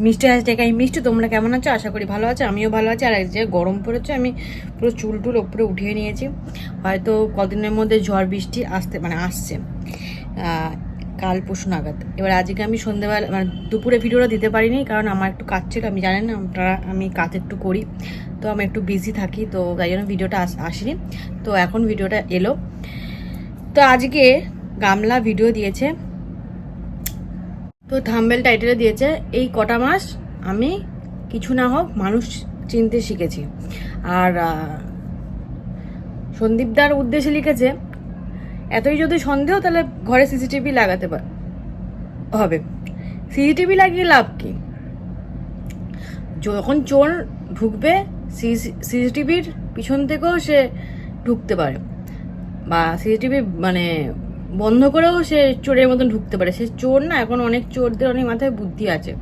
মিষ্টি হাসি আমি মিষ্টি, তোমরা কেমন আছো? আশা করি ভালো আছো, আমিও ভালো আছি। আর এক যে গরম পড়েছে, আমি পুরো চুল টুল ওপরে উঠিয়ে নিয়েছি। হয়তো কদিনের মধ্যে ঝড় বৃষ্টি আসতে মানে আসছে। কাল পরশু নাগাদ। এবার আজকে আমি সন্ধ্যেবেলা মানে দুপুরে ভিডিওটা দিতে পারিনি, কারণ আমার একটু কাজ ছিল, আমি জানেন না আপনারা আমি কাজ একটু করি। তো আমি একটু বিজি থাকি, তো তাই জন্য ভিডিওটা আস- আসেনি। তো এখন ভিডিওটা এলো। তো আজকে গামলা ভিডিও দিয়েছে তো থাম্বেল টাইটেলে দিয়েছে, এই কটা মাস আমি কিছু না হোক মানুষ চিনতে শিখেছি। আর সন্দীপদার উদ্দেশ্যে লিখেছে, এতই যদি সন্দেহ তাহলে ঘরে সিসিটিভি লাগাতে হবে। সিসিটিভি লাগিয়ে লাভ কি? যখন চোর ঢুকবে সিসিটিভির পিছন থেকেও সে ঢুকতে পারে। বা সিসিটিভি মানে বন্ধ করেও সে চোরের মতন ঢুকতে পারে। সে চোর না, এখন অনেক চোরদের অনেক মাথায় বুদ্ধি আছে।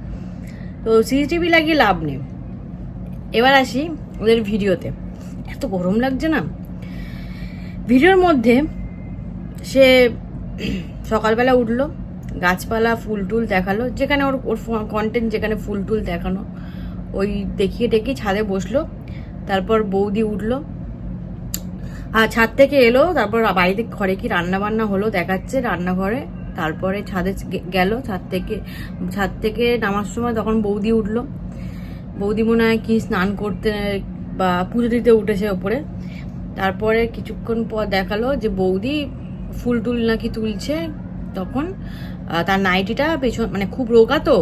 তো সিসিটিভি লাগিয়ে লাভ নেই। এবার আসি ওদের ভিডিওতে। এত গরম লাগছে না? ভিডিওর মধ্যে সে সকালবেলা উঠল, গাছপালা, ফুল টুল দেখাল, যেখানে ওর ওর কন্টেন্ট যেখানে ফুল টুল দেখানো, ওই দেখিয়ে টেকিয়ে ছাদে বসল, তারপর বৌদি উঠল আর ছাদ থেকে এলো, তারপর বাড়িতে ঘরে কি রান্না বান্না হলো দেখাচ্ছে, রান্নাঘরে। তারপরে ছাদে গেল, ছাদ থেকে ছাদ থেকে নামার সময় তখন বৌদি উঠল। বৌদি মনে হয় কি স্নান করতে বা পুজো দিতে উঠেছে ওপরে। তারপরে কিছুক্ষণ পর দেখাল যে বৌদি ফুল টুল নাকি তুলছে তখন। তার নাইটিটা পেছন মানে খুব রোগা তো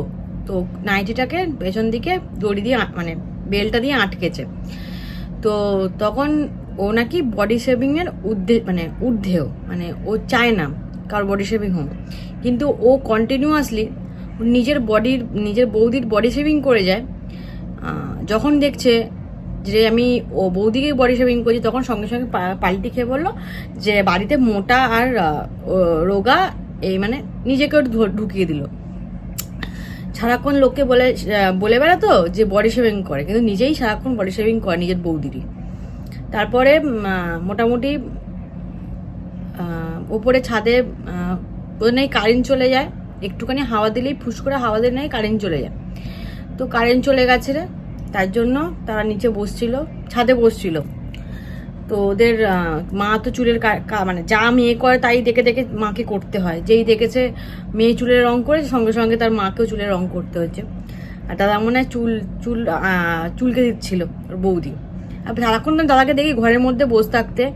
তো নাইটিটাকে পেছন দিকে দড়ি দিয়ে মানে বেলটা দিয়ে আটকেছে। তো তখন ও নাকি বডি শেভিং এর উদ্দে মানে ঊর্ধ্বেও মানে ও চায় না কার বডি শেভিং হোক। কিন্তু ও কন্টিনিউয়াসলি নিজের বডির নিজের বৌদির বডি শেভিং করে যায়। যখন দেখছে যে আমি ও বৌদিকে বডি শেভিং করছি, তখন সঙ্গে সঙ্গে পাল্টি খেয়ে বলল যে বাড়িতে মোটা আর রোগা এই মানে নিজেকে ঢুকিয়ে দিল। সারাক্ষণ লোককে বলে বলে বেড়াতো যে বডি শেভিং করে, কিন্তু নিজেই সারাক্ষণ বডি শেভিং করে নিজের বৌদিরই। তারপরে মোটামুটি ওপরে ছাদে আহ, বোধ নেই কারেন্ট চলে যায়। একটুখানি হাওয়া দিলেই ফুস করে হাওয়া দিলে নেই কারেন্ট চলে যায়। তো কারেন্ট চলে গেছে রে। তার জন্য তারা নিচে বসছিল ছাদে বসছিল। তো ওদের মা তো চুলের মানে যা মেয়ে করে তাই দেখে দেখে মাকে করতে হয়। যেই দেখেছে মেয়ে চুলের রং করেছে সঙ্গে সঙ্গে তার মাকেও চুলের রং করতে হচ্ছে আর দাদা মনে হয় চুল চুল চুলকে দিচ্ছিল ওর বৌদি। সারাক্ষণ দাদাকে দেখি ঘরের মধ্যে বসে থাকতে।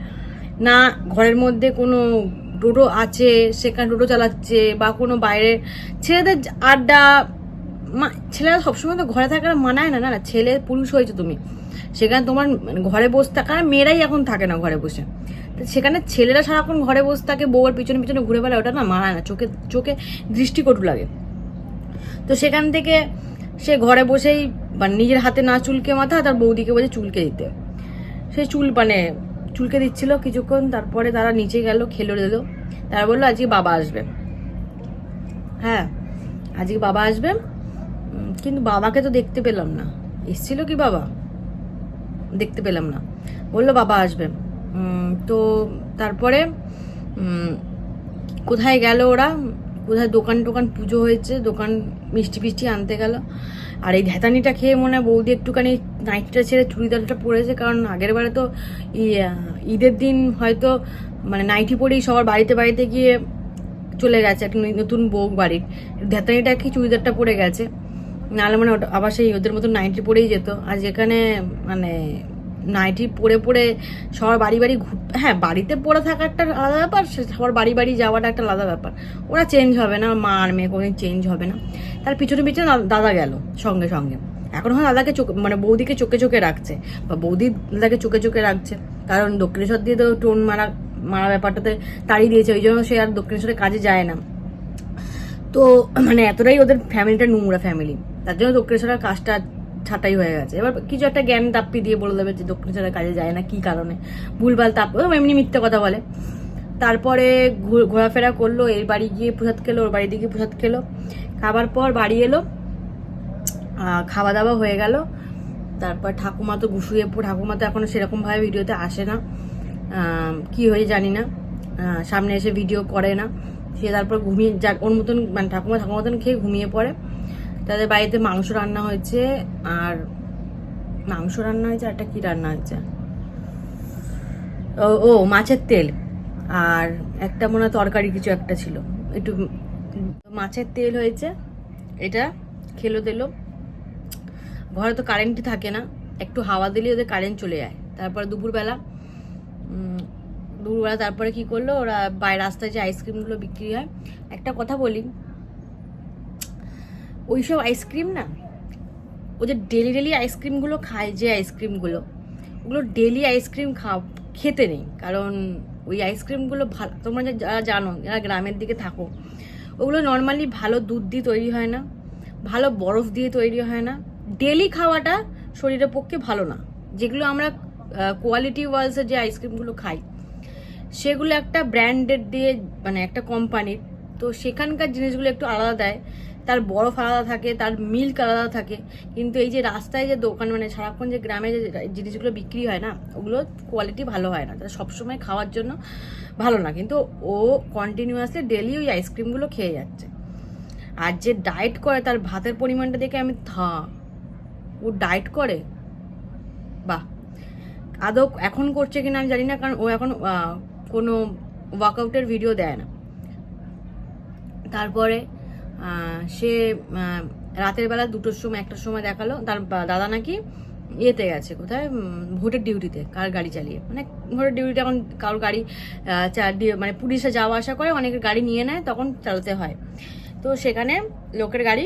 না, ঘরের মধ্যে কোনো টোটো আছে, সেখানে টোটো চালাচ্ছে বা কোনো বাইরে। ছেলেদের আড্ডা ছেলেরা সবসময় তো ঘরে থাকার মানায় না না ছেলে পুরুষ হয়েছে তুমি। সেখানে তোমার মানে ঘরে বসে থাকা মেয়েরাই এখন থাকে না ঘরে বসে। তো সেখানে ছেলেরা সারাক্ষণ ঘরে বসে থাকে বউয়ের পিছনে পিছনে ঘুরে বেড়ায়, ওটা না মানায় না, চোখে চোখে দৃষ্টিকটু লাগে। তো সেখান থেকে সে ঘরে বসেই বা নিজের হাতে না চুলকে মাথা, তার বৌদিকে বলে চুলকে দিতে। সে চুল মানে চুলকে দিচ্ছিল কিছুক্ষণ, তারপরে তারা নিচে গেল, খেলো দিল তারা বলল, আজকে বাবা আসবে। হ্যাঁ আজকে বাবা আসবে। কিন্তু বাবাকে তো দেখতে পেলাম না। এসছিল কি বাবা? দেখতে পেলাম না। বলল, বাবা আসবে। তো তারপরে কোথায় গেল ওরা? কোথায় দোকান টোকান পুজো হয়েছে, দোকান মিষ্টি ফিষ্টি আনতে গেল। আর এই ধ্যাতানিটা খেয়ে মনে হয় বৌদি একটুখানি নাইটটা ছেড়ে চুড়িদারটা পরেছে, কারণ আগের বারে তো ঈদের দিন হয়তো মানে নাইটি পরেই সবার বাড়িতে বাড়িতে গিয়ে চলে গেছে একটা নতুন বউ বাড়ির। ধ্যাতানিটা কি চুড়িদারটা পরে গেছে? নাহলে মানে আবার সেই ওদের মতো নাইটি পরেই যেত। আর যেখানে মানে নাইটি পরে পরে সবার বাড়ি বাড়ি হ্যাঁ বাড়িতে পড়ে থাকা একটা আলাদা ব্যাপার সবার বাড়ি বাড়ি যাওয়াটা একটা আলাদা ব্যাপার। ওরা চেঞ্জ হবে না, মা আর মেয়ে কোনোদিন চেঞ্জ হবে না। তার পিছনে পিছনে দাদা গেল সঙ্গে সঙ্গে। এখন হয় দাদাকে চোখ মানে বৌদিকে চোখে চোখে রাখছে, বা বৌদি দাদাকে চোখে চোখে রাখছে। কারণ দক্ষিণেশ্বর দিয়ে তো টোন মারা মারা ব্যাপারটাতে তাড়িয়ে দিয়েছে, ওই জন্য সে আর দক্ষিণেশ্বরে কাজে যায় না। তো মানে এতটাই ওদের ফ্যামিলিটা নোংরা ফ্যামিলি তার জন্য দক্ষিণেশ্বরের কাজটা ছাটাই হয়ে গেছে। এবার কিছু একটা জ্ঞান তাপ্পি দিয়ে বলে দেবে যে দক্ষিণেশ্বরের কাজে যায় না, কি কারণে? ভুলভাল তাপ এমনি মিথ্যে কথা বলে। তারপরে ঘোরাফেরা করল, এর বাড়ি গিয়ে প্রসাদ খেলো, ওর বাড়ি গিয়ে প্রসাদ খেলো। খাবার পর বাড়ি এলো খাওয়া দাওয়া হয়ে গেল। তারপর ঠাকুমা তো পড়ে ঠাকুমা তো এখনও সেরকমভাবে ভিডিওতে আসে না। কি হয়ে জানি না। সামনে এসে ভিডিও করে না। সে তারপর ঘুমিয়ে যার ওর মতন মানে ঠাকুমা ঠাকুমা মতন খেয়ে ঘুমিয়ে পড়ে। তাদের বাড়িতে মাংস রান্না হয়েছে, আর মাংস রান্না হয়েছে, আর একটা কি রান্না হয়েছে? ও মাছের তেল। আর একটা মনে হয় তরকারি কিছু একটা ছিল। একটু মাছের তেল হয়েছে, এটা খেলো দিলো ঘরে তো কারেন্টই থাকে না, একটু হাওয়া দিলে ওদের কারেন্ট চলে যায়। তারপর দুপুরবেলা দুপুরবেলা তারপরে কি করল, ওরা বাইরে রাস্তায় যে আইসক্রিমগুলো বিক্রি হয়। একটা কথা বলি ওইসব আইসক্রিম না, ও যে ডেলি ডেলি আইসক্রিমগুলো খায়, যে আইসক্রিমগুলো, ওগুলো ডেলি আইসক্রিম খাও, খেতে নেই। কারণ ওই আইসক্রিমগুলো ভালো তোমরা যারা জানো, যারা গ্রামের দিকে থাকো, ওগুলো নর্মালি ভালো দুধ দিয়ে তৈরি হয় না, ভালো বরফ দিয়ে তৈরি হয় না। ডেলি খাওয়াটা শরীরের পক্ষে ভালো না। যেগুলো আমরা কোয়ালিটি ওয়াইজের যে আইসক্রিমগুলো খাই, সেগুলো একটা ব্র্যান্ডেড দিয়ে মানে একটা কোম্পানির, তো সেখানকার জিনিসগুলো একটু আলাদা দেয়। তার বরফ আলাদা থাকে, তার মিল্ক আলাদা থাকে। কিন্তু এই যে রাস্তায় যে দোকান মানে সারাক্ষণ যে গ্রামে যে জিনিসগুলো বিক্রি হয় না, ওগুলো কোয়ালিটি ভালো হয় না। তারা সবসময় খাওয়ার জন্য ভালো না। কিন্তু ও কন্টিনিউয়াসলি ডেলি ওই আইসক্রিমগুলো খেয়ে যাচ্ছে। আর যে ডায়েট করে, তার ভাতের পরিমাণটা দেখে আমি থা ও ডায়েট করে? বাহ। আদৌ এখন করছে কিনা আমি জানি না, কারণ ও এখন কোনো ওয়ার্কআউটের ভিডিও দেয় না। তারপরে সে রাতের বেলা দুটোর সময়, একটার সময় দেখাল। তার দাদা নাকি ইয়েতে গেছে, কোথায়? ভোটের ডিউটিতে, কার গাড়ি চালিয়ে। মানে ভোটের ডিউটিতে এখন কারোর গাড়ি মানে পুলিশে যাওয়া আসা করে অনেকের গাড়ি নিয়ে নেয়, তখন চালাতে হয়। তো সেখানে লোকের গাড়ি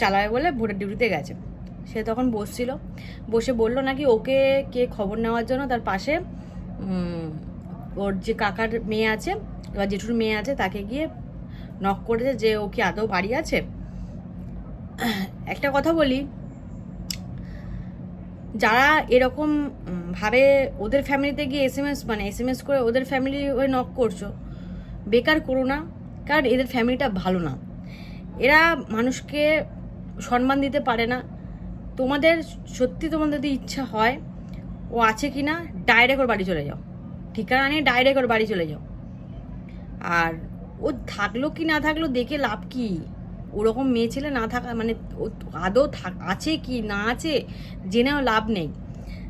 চালাবে বলে ভোটের ডিউটিতে গেছে। সে তখন বসছিল। বসে বলল নাকি ওকে কে খবর নেওয়ার জন্য তার পাশে ওর যে কাকার মেয়ে আছে, বা জেঠুর মেয়ে আছে, তাকে গিয়ে নক করেছে যে ও কি আদৌ বাড়ি আছে? একটা কথা বলি, যারা এরকম ভাবে ওদের ফ্যামিলিতে গিয়ে এস এম এস মানে এস এম এস করে ওদের ফ্যামিলি হয়ে নক করছ, বেকার করো না, কারণ এদের ফ্যামিলিটা ভালো না। এরা মানুষকে সম্মান দিতে পারে না। তোমাদের, সত্যি তোমাদের যদি ইচ্ছা হয়, ও আছে কি না ডাইরেক্ট ওর বাড়ি চলে যাও। ঠিকানা নিয়ে ডাইরেক্ট ওর বাড়ি চলে যাও। আর ও থাকল কি না থাকল দেখে লাভ কি? ওরকম মেয়ে ছেলে না থাকা মানে ও আদৌ আছে কি না আছে জেনেও লাভ নেই।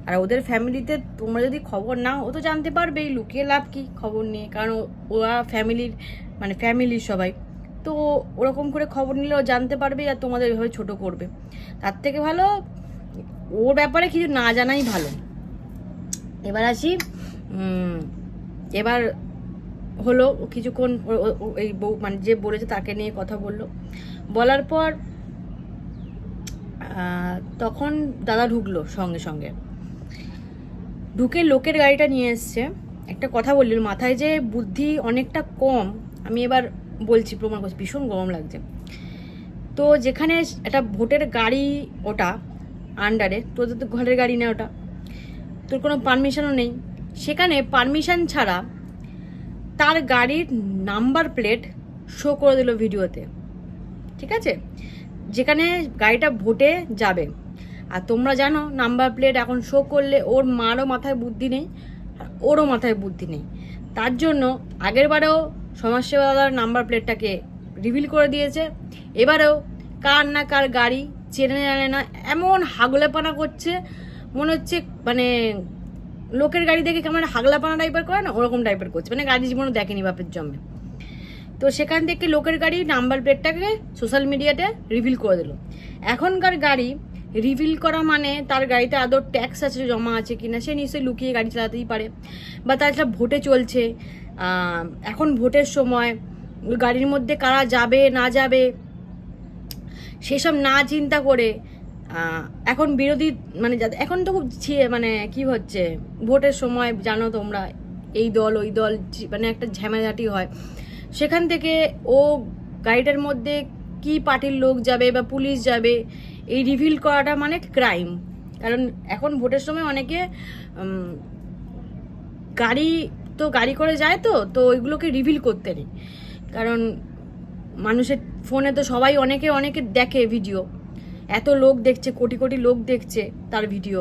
আর ওদের ফ্যামিলিতে তোমরা যদি খবর নাও, ও তো জানতে পারবেই, লুকিয়ে লাভ কি খবর নিয়ে। কারণ ওরা ফ্যামিলির মানে ফ্যামিলির সবাই। তো ওরকম করে খবর নিলে ও জানতে পারবে আর তোমাদের এভাবে ছোট করবে। তার থেকে ভালো, ওর ব্যাপারে কিছু না জানাই ভালো। এবার আসি এবার হলো কিছুক্ষণ এই বউ মানে যে বলেছে তাকে নিয়ে কথা বলল। বলার পর তখন দাদা ঢুকলো সঙ্গে সঙ্গে। ঢুকে লোকের গাড়িটা নিয়ে এসছে। একটা কথা বললি মাথায় যে বুদ্ধি অনেকটা কম, আমি এবার বলছি, প্রমাণ করছি, ভীষণ গরম লাগছে। তো যেখানে একটা ভোটের গাড়ি ওটা আন্ডারে তোদের তো ঘরের গাড়ি না ওটা। তোর কোনো পারমিশনও নেই। সেখানে পারমিশন ছাড়া তার গাড়ির নাম্বার প্লেট শো করে দিল ভিডিওতে। ঠিক আছে? যেখানে গাড়িটা ভোটে যাবে। আর তোমরা জানো, নাম্বার প্লেট এখন শো করলে ওর মারও মাথায় বুদ্ধি নেই, আর ওরও মাথায় বুদ্ধি নেই। তার জন্য আগেরবারেও সমাজসেবাদার নাম্বার প্লেটটাকে রিভিল করে দিয়েছে। এবারেও কার না কার গাড়ি চেনে জানে না, এমন হাগলেপানা করছে, মনে হচ্ছে মানে লোকের গাড়ি দেখে কেমন হাগলাপানা টাইপের করে না? ওরকম টাইপের করছে। মানে গাড়ি জীবনও দেখেনি বাপের জন্মে। তো সেখান থেকে লোকের গাড়ি নাম্বার প্লেটটাকে সোশ্যাল মিডিয়াতে রিভিল করে দিল। এখনকার গাড়ি রিভিল করা মানে তার গাড়িতে আদৌ ট্যাক্স আছে, জমা আছে কিনা, সে নিশ্চয়ই লুকিয়ে গাড়ি চালাতেই পারে। বা তাছাড়া ভোটে চলছে। এখন ভোটের সময় গাড়ির মধ্যে কারা যাবে, না যাবে, সেসব না চিন্তা করে এখন বিরোধী মানে এখন তো খুব মানে কি হচ্ছে, ভোটের সময় জানো তোমরা, এই দল, ওই দল মানে একটা ঝামেঝাটি হয়। সেখান থেকে ও গাড়িটার মধ্যে কি পার্টির লোক যাবে বা পুলিশ যাবে, এই রিভিল করাটা মানে ক্রাইম। কারণ এখন ভোটের সময় অনেকে গাড়ি তো গাড়ি করে যায় তো তো ওইগুলোকে রিভিল করতে নেই। কারণ মানুষের ফোনে তো সবাই অনেকে অনেকে দেখে ভিডিও। এত লোক দেখছে, কোটি কোটি লোক দেখছে তার ভিডিও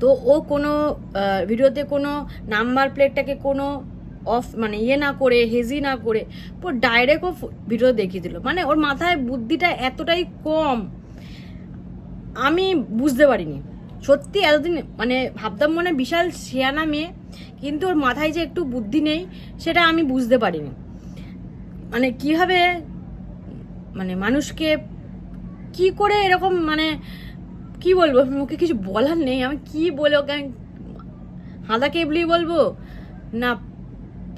তো ও কোনো ভিডিওতে কোনো নাম্বার প্লেটটাকে কোনো অফ মানে ইয়ে না করে হেজি না করে, পুরো ডাইরেক্ট ও ভিডিও দেখিয়ে দিল। মানে ওর মাথায় বুদ্ধিটা এতটাই কম, আমি বুঝতে পারিনি। সত্যি এতদিন মানে ভাবতাম মনে বিশাল শেয়ানা মেয়ে, কিন্তু ওর মাথায় যে একটু বুদ্ধি নেই, সেটা আমি বুঝতে পারিনি। মানে কীভাবে মানে মানুষকে কি করে এরকম মানে কি বলব? মুখে কিছু বলার নেই। আমি কি বলে ওকে হাঁদা কেবলি বলব? না,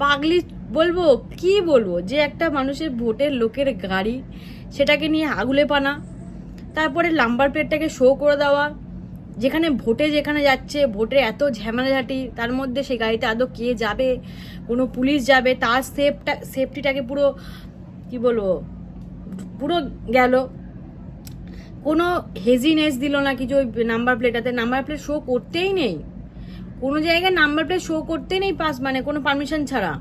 পাগলি বলব? কি বলব? যে একটা মানুষের ভোটের লোকের গাড়ি, সেটাকে নিয়ে আগুলে পানা, তারপরে লাম্বার প্লেটটাকে শো করে দেওয়া, যেখানে ভোটে যেখানে যাচ্ছে, ভোটে এত ঝামেলাঝাটি, তার মধ্যে সেই গাড়িতে আদৌ কে যাবে, কোনো পুলিশ যাবে, তার সেফটা সেফটিটাকে পুরো, কি বলব, পুরো গেল। কোনো হেজিনেস দিল না কিছু ওই নাম্বার প্লেটাতে নাম্বার প্লেট শো করতেই নেই। কোনো জায়গায় নাম্বার প্লেট শো করতেই নেই পাস মানে কোনো পারমিশন ছাড়া।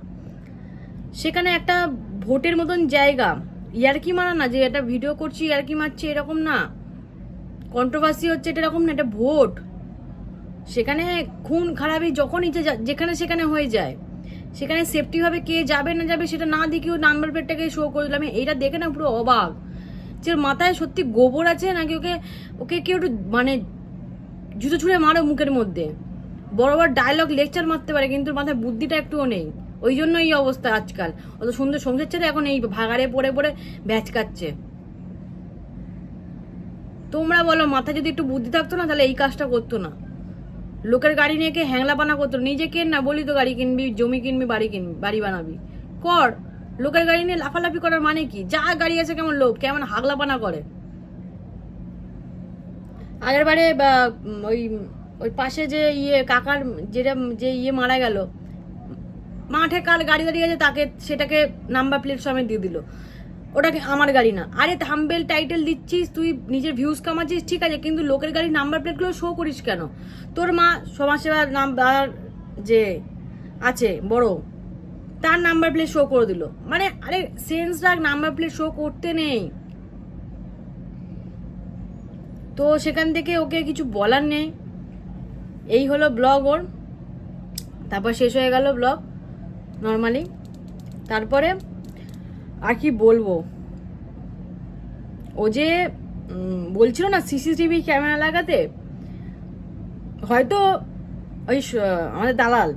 সেখানে একটা ভোটের মতন জায়গা। ইয়ারকি মারা না, যে একটা ভিডিও করছি, ইয়ারকি মারছি, এরকম না। কন্ট্রোভার্সি হচ্ছে এটা এরকম না, এটা ভোট। সেখানে খুন, খারাপি যখন ইচ্ছে যেখানে সেখানে হয়ে যায়। সেখানে সেফটি ভাবে কে যাবে না যাবে সেটা না দেখিও নাম্বার প্লেটটাকে শো করে দিলাম। এইটা দেখে না পুরো অবাক। যে মাথায় সত্যি গোবর আছে নাকি ওকে ওকে কেউ একটু মানে জুতো ছুঁড়ে মারো মুখের মধ্যে। বড় বড় ডায়লগ লেকচার মারতে পারে, কিন্তু মাথায় বুদ্ধিটা একটুও নেই। ওই জন্য এই অবস্থা আজকাল। অত সুন্দর সংসার ছেড়ে এখন এই ভাগাড়ে পড়ে পড়ে ভ্যাচকাচ্ছে তোমরা বলো, মাথায় যদি একটু বুদ্ধি থাকতো না, তাহলে এই কাজটা করতো না। লোকের গাড়ি নিয়ে কে হ্যাংলা বানা করতো? নিজে কেন না, বলি তো গাড়ি কিনবি, জমি কিনবি, বাড়ি কিনবি, বাড়ি বানাবি। কর। লোকের গাড়ি নিয়ে লাফালাফি করার মানে কি? যা গাড়ি আছে কেমন লোক কেমন হাগলা পানা করে? আগের বারে ওই ওই পাশে যে ইয়ে কাকার, যেটা, যে ইয়ে মারা গেল, মাঠে কার গাড়ি দাঁড়িয়ে আছে তাকে, সেটাকে নাম্বার প্লেট সমেত দিয়ে দিল। ওটাকে আমার গাড়ি না? আরে থাম্বেল টাইটেল দিচ্ছিস, তুই নিজের ভিউজ কামাচ্ছিস, ঠিক আছে, কিন্তু লোকের গাড়ির নাম্বার প্লেটগুলো শো করিস কেন? তোর মা সমাজসেবার নাম্বার যে আছে, বড় তার নাম্বার প্লেট শো করে দিল। মানে আরে সেন্স রাখ নাম্বার প্লেট শো করতে নেই। তো সেখান থেকে ওকে কিছু বলার নেই। এই হলো ব্লগ ওর। তারপর শেষ হয়ে গেল ব্লগ নর্মালি তারপরে আর কি বলব? ও যে বলছিল না সিসিটিভি ক্যামেরা লাগাতে? হয়তো ওই আমাদের দালাল।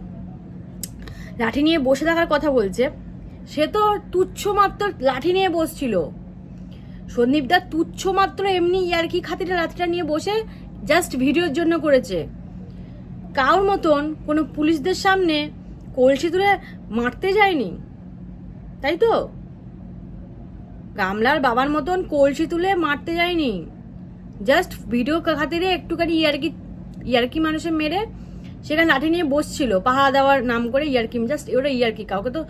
লাঠি নিয়ে বসে থাকার কথা বলছে। সে তো তুচ্ছ মাত্র লাঠি নিয়ে বসছিল। সন্দীপদা তুচ্ছ মাত্র এমনি ইয়ার্কি খাতিরে লাঠিটা নিয়ে বসে জাস্ট ভিডিওর জন্য করেছে। কারোর মতন কোনো পুলিশদের সামনে কলসি তুলে মারতে যায়নি। তাই তো? গামলার বাবার মতন কলসি তুলে মারতে যায়নি। জাস্ট ভিডিও খাতিরে একটুখানি ইয়ারকি ইয়ারকি মানুষের মেরে সেখানে লাঠি নিয়ে বসছিল পাহাড় দেওয়ার নাম করে ইয়ারকি জাস্ট ওটা ইয়ারকি, কাউকে তো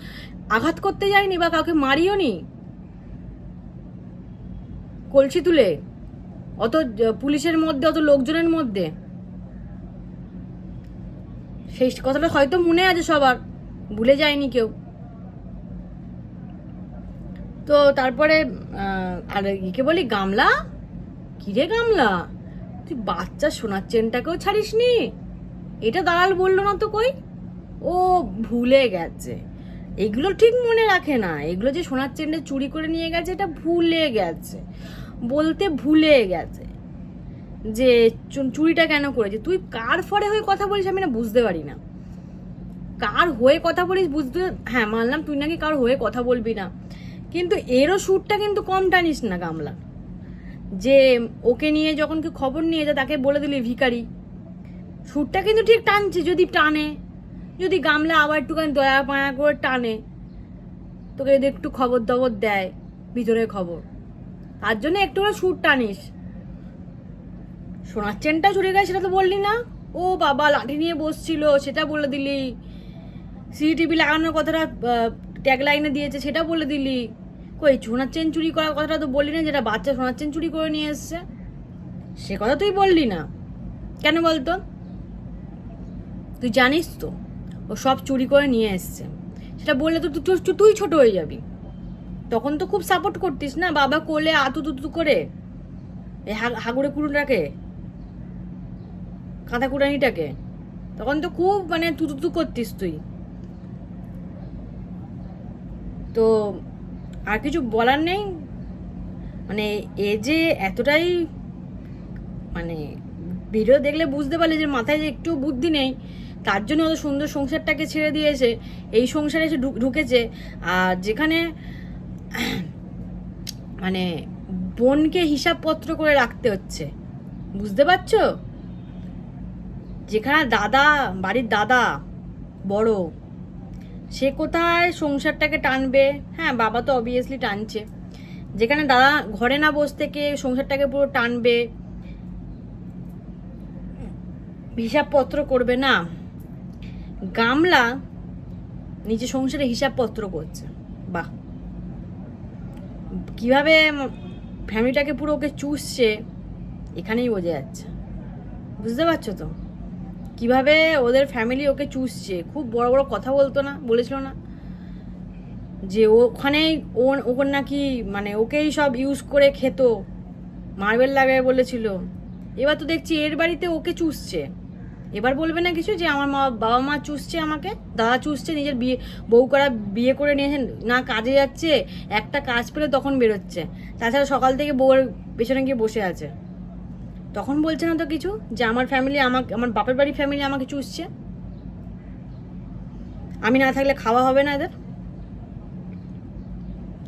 আঘাত করতে যায়নি বা কাউকে মারিও নি। কলসি তুলে, অত পুলিশের মধ্যে, অত লোকজনের মধ্যে। সেই কথাটা হয়তো মনে আছে সবার, ভুলে যায়নি কেউ। তো তারপরে আর একে বলি, গামলা? কিরে গামলা? তুই বাচ্চা সোনার চেনটাকেও ছাড়িসনি? এটা দালাল বলল না তো কই? ও ভুলে গেছে। এগুলো ঠিক মনে রাখে না। এগুলো যে সোনার চেনটা চুরি করে নিয়ে গেছে, এটা ভুলে গেছে। বলতে ভুলে গেছে যে চুরিটা কেন করেছে? তুই কার ফরে হয়ে কথা বলিস আমি না বুঝতে পারি না। কার হয়ে কথা বলিস বুঝতে হ্যাঁ মানলাম তুই নাকি কার হয়ে কথা বলবি না। কিন্তু এরও সুরটা কিন্তু কম টানিস না, গামলা। যে ওকে নিয়ে যখন কেউ খবর নিয়ে যায়, তাকে বলে দিলি ভিখারি। সুরটা কিন্তু ঠিক টানছে যদি টানে। যদি গামলা আবার একটুখানি দয়া মায়া করে টানে, তোকে যদি একটু খবর দবর দেয় ভিতরে খবর। তার জন্য একটু করে সুর টানিস। সোনার চেনটা চুরি গেছে, সেটা তো বললি না? ও বাবা, লাঠি নিয়ে বসছিল, সেটা বলে দিলি। সিসিটিভি লাগানোর কথাটা ট্যাগ লাইনে দিয়েছে, সেটা বলে দিলি। কই, সোনার চেন চুরি করার কথাটা তো বললি না, যেটা বাচ্চা সোনার চেন চুরি করে নিয়ে এসছে? সে কথা তুই বললি না। কেন বলতো? তুই জানিস তো, ও সব চুরি করে নিয়ে এসছে। সেটা বললে তো তুই ছোট হয়ে যাবি। তখন তো খুব সাপোর্ট করতিস না, বাবা কোলে আতু তুতু করে? এই হাগুড়ে কুড়ুটাকে কাঁথা কুড়ানিটাকে? তখন তো খুব মানে তুতু করতিস তুই। তো আর কিছু বলার নেই? মানে এ যে এতটাই মানে ভিডিও দেখলে বুঝতে পারলে যে মাথায় যে একটু বুদ্ধি নেই তার জন্য অত সুন্দর সংসারটাকে ছেড়ে দিয়েছে এই সংসারে এসে ঢুক- ঢুকেছে। আর যেখানে মানে বোনকে হিসাবপত্র করে রাখতে হচ্ছে। বুঝতে পারছ? যেখানে দাদা, বাড়ির দাদা, বড়, সে কোথায় সংসারটাকে টানবে? হ্যাঁ বাবা তো অবভিয়াসলি টানছে। যেখানে দাদা ঘরে না বসে থেকে সংসারটাকে পুরো টানবে, হিসাবপত্র করবে না। গামলা নিজে সংসারে হিসাবপত্র করছে। বাহ। কীভাবে ফ্যামিলিটাকে পুরো ওকে চুষছে, এখানেই বোঝা যাচ্ছে। বুঝতে পারছ তো? কীভাবে ওদের ফ্যামিলি ওকে চুষছে? খুব বড় বড় কথা বলতো না, বলেছিল না? যে ওখানেই ও ওখানে নাকি মানে ওকেই সব ইউজ করে খেত। মার্বেল লাগায় বলেছিল। এবার তো দেখছি এর বাড়িতে ওকে চুষছে। এবার বলবে না কিছু যে আমার মা, বাবা মা চুষছে আমাকে, দাদা চুষছে, নিজের বিয়ে, বউ করা বিয়ে করে নিয়েছে না কাজে যাচ্ছে, একটা কাজ পেলে তখন বেরোচ্ছে। তাছাড়া সকাল থেকে বউয়ের পেছনে গিয়ে বসে আছে। তখন বলছে না তো কিছু যে আমার ফ্যামিলি আমাকে, আমার বাপের বাড়ির ফ্যামিলি আমাকে চুষছে? আমি না থাকলে খাওয়া হবে না এদের?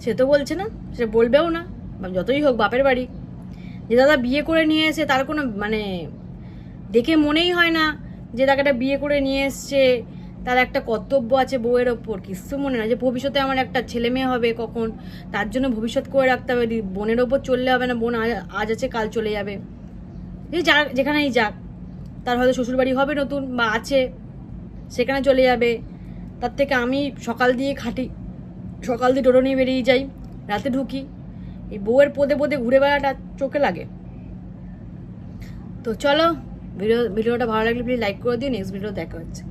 সে তো বলছে না, সে বলবেও না, যতই হোক বাপের বাড়ি। যে দাদা বিয়ে করে নিয়ে এসে তার কোনো মানে দেখে মনেই হয় না যে তাকে একটা বিয়ে করে নিয়ে এসছে। তার একটা কর্তব্য আছে বউয়ের ওপর কিছু মনে না যে ভবিষ্যতে আমার একটা ছেলে মেয়ে হবে কখন। তার জন্য ভবিষ্যৎ করে রাখতে হবে বোনের ওপর চললে হবে না, বোন আজ- আছে, কাল চলে যাবে। এই যা, যেখানেই যাক, তার হয়তো শ্বশুরবাড়ি হবে নতুন বা আছে, সেখানে চলে যাবে। তার থেকে আমি সকাল দিয়ে খাটি, সকাল দিয়ে টোটো নিয়ে বেরিয়ে যাই, রাতে ঢুকি। এই বউয়ের পদে পদে ঘুরে বেড়াটা চোখে লাগে। তো চলো ভিডিও ভিডিওটা ভালো লাগলে প্লিজ লাইক করে দিও নেক্সট ভিডিও দেখা হচ্ছে।